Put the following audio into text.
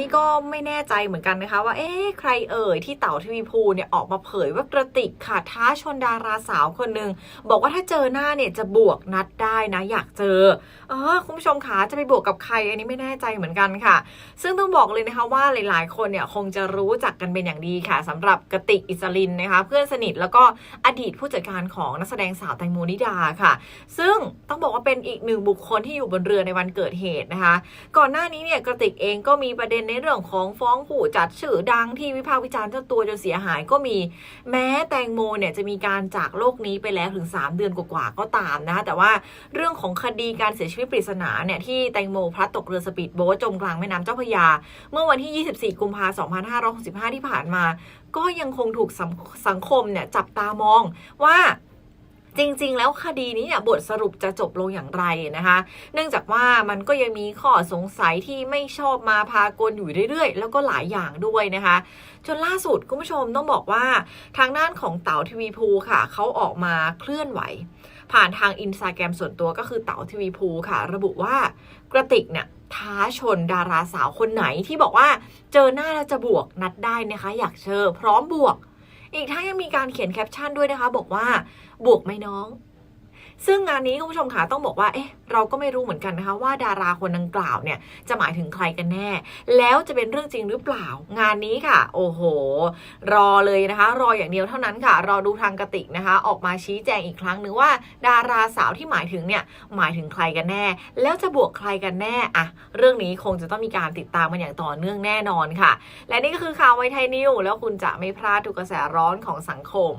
นี้ก็ไม่แน่ใจเหมือนกันนะคะ ว่าเอ๊ะใครเอ่ยที่เต่าทวีภูเนี่ยออกมาเผยว่ากระติกค่ะท้าชนดาราสาวคนหนึ่งบอกว่าถ้าเจอหน้าเนี่ยจะบวกนัดได้นะ อยากเจอเออคุณผู้ชมคะจะไปบวกกับใครอันนี้ไม่แน่ใจเหมือนกันค่ะ ซึ่งต้องบอกเลยนะคะว่าหลาย ๆ คนเนี่ยคงจะรู้จักกันเป็นอย่างดีค่ะสำหรับกระติกอิสลินนะคะ เพื่อนสนิทแล้วก็อดีตผู้จัดการของนักแสดงสาวแตงโมนิดาค่ะ ซึ่งต้องบอกว่าเป็นอีกหนึ่งบุคคลที่อยู่บนเรือในวันเกิดเหตุนะคะ ก่อนหน้านี้เนี่ยกระติกเองก็มีประเด็นในเรื่องของฟ้องผู้จัดชื่อดังที่วิพากษ์วิจารณ์เจ้าตัวจนเสียหายก็มี แม้แตงโมเนี่ยจะมีการจากโลกนี้ไปแล้วถึง 3 เดือนกว่าๆก็ตามนะคะแต่ว่าเรื่องของคดีการเสียชีวิตปริศนาเนี่ยที่แตงโมพลัดตกเรือสปีดโบ๊ทจมกลางแม่น้ำเจ้าพระยา เมื่อวันที่ 24 กุมภาพันธ์2565 ที่ผ่านมา ก็ยังคงถูกสังสังคมเนี่ยจับตามองว่า จริง ๆ แล้วคดีนี้เนี่ยบทสรุปจะจบลงอย่างไรนะคะ เนื่องจากว่ามันก็ยังมีข้อสงสัยที่ไม่ชอบมาพากลอยู่เรื่อยๆ แล้วก็หลายอย่างด้วยนะคะ จนล่าสุดคุณผู้ชมต้องบอกว่าทางด้านของเต๋าทีวีภูค่ะเขาออกมาเคลื่อนไหว ผ่านทางอินสตาแกรมส่วนตัวก็คือเต๋าทีวีภูค่ะ ระบุว่ากระติกเนี่ยท้าชนดาราสาวคนไหนที่บอกว่าเจอหน้าแล้วจะบวกนัดได้นะคะ อยากเจอพร้อมบวก อีกทั้งยังมีการเขียนแคปชั่นด้วยนะคะ บอกว่าบวกไหมน้อง ซึ่งงานนี้คุณผู้ชมคะต้องบอกว่าเอ๊ะเราก็ไม่รู้เหมือนกันนะคะว่าดาราคนดังกล่าวเนี่ยจะหมายถึงใครกันแน่ แล้วจะเป็นเรื่องจริงหรือเปล่า งานนี้ค่ะ โอ้โห รอเลยนะคะ รออย่างเดียวเท่านั้นค่ะ รอดูทางกระติกนะคะ ออกมาชี้แจงอีกครั้งหนึ่งว่า ดาราสาวที่หมายถึงเนี่ยหมายถึงใครกันแน่ แล้วจะบวกใครกันแน่อะเรื่องนี้คงจะต้องมีการติดตามกันอย่างต่อเนื่องแน่นอนค่ะ และนี่ก็คือข่าวไวไทยนิวแล้วคุณจะไม่พลาดทุกกระแสร้อนของสังคม